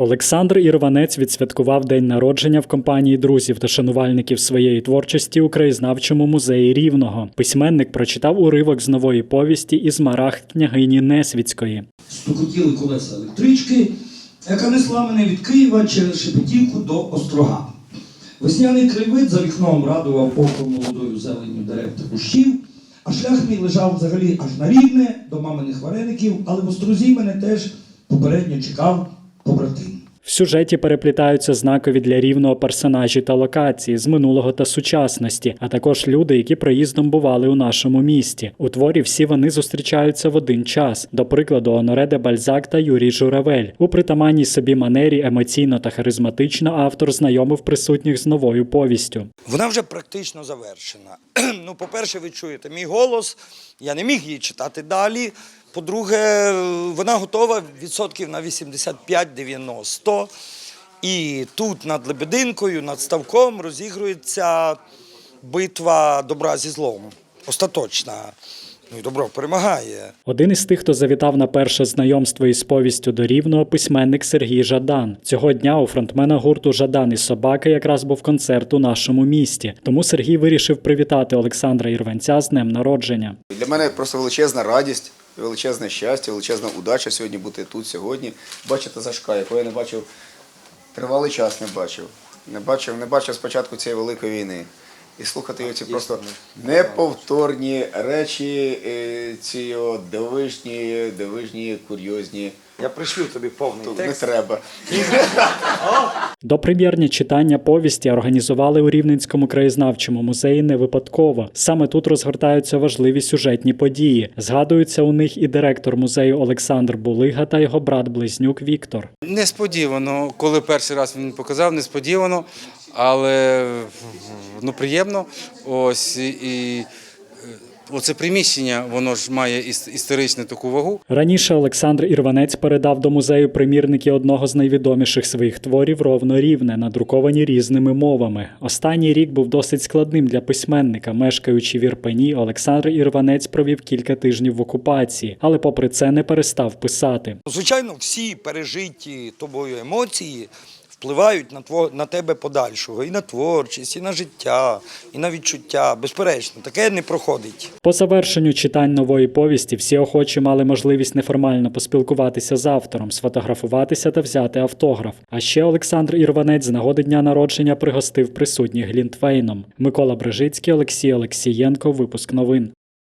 Олександр Ірванець відсвяткував день народження в компанії друзів та шанувальників своєї творчості у краєзнавчому музеї Рівного. Письменник прочитав уривок з нової повісті із марах княгині Несвіцької. стукотіли колеса електрички, яка несла мене від Києва через Шепетівку до Острога. Весняний краєвид за вікном радував око молодою зеленню дерев та кущів, а шлях мій лежав взагалі аж на рівне до маминих вареників, але в Острозі мене теж попередньо чекав побратим. В сюжеті переплітаються знакові для рівного персонажі та локації з минулого та сучасності, а також люди, які проїздом бували у нашому місті. У творі всі вони зустрічаються в один час. До прикладу, Оноре де Бальзак та Юрій Журавель. У притаманній собі манері емоційно та харизматично автор знайомив присутніх з новою повістю. Вона вже практично завершена. ну, по-перше, ви чуєте мій голос, я не міг її читати далі. По-друге, вона готова відсотків на 85-90. І тут над Лебединкою, над ставком розігрується битва добра зі злом. Остаточна. Ну і добро перемагає. Один із тих, хто завітав на перше знайомство із повістю до рівного, письменник Сергій Жадан. Цього дня у фронтмена гурту Жадан і собака якраз був концерт у нашому місті. Тому Сергій вирішив привітати Олександра Ірванця з днем народження. Для мене просто величезна радість, величезне щастя, величезна удача сьогодні бути тут сьогодні. Бачити Сашка, якого я не бачив тривалий час не бачив. Не бачив, не бачив спочатку цієї великої війни. І слухати його ці просто неповторні речі, е, ці його дивижні, дивижні, курйозні. Я пришлю тобі повний Тут не текст. треба. Допрем'єрні читання повісті організували у Рівненському краєзнавчому музеї не випадково. Саме тут розгортаються важливі сюжетні події. Згадуються у них і директор музею Олександр Булига та його брат-близнюк Віктор. Несподівано, коли перший раз він показав, несподівано, але ну, приємно. Ось і, і е, оце приміщення, воно ж має іс- історичну таку вагу. Раніше Олександр Ірванець передав до музею примірники одного з найвідоміших своїх творів ровно рівне, надруковані різними мовами. Останній рік був досить складним для письменника. Мешкаючи в Ірпені, Олександр Ірванець провів кілька тижнів в окупації, але попри це не перестав писати. Звичайно, всі пережиті тобою емоції впливають на, тво, на тебе подальшого. І на творчість, і на життя, і на відчуття. Безперечно, таке не проходить. По завершенню читань нової повісті всі охочі мали можливість неформально поспілкуватися з автором, сфотографуватися та взяти автограф. А ще Олександр Ірванець з нагоди дня народження пригостив присутніх Глінтвейном. Микола Брижицький, Олексій Олексієнко. Випуск новин.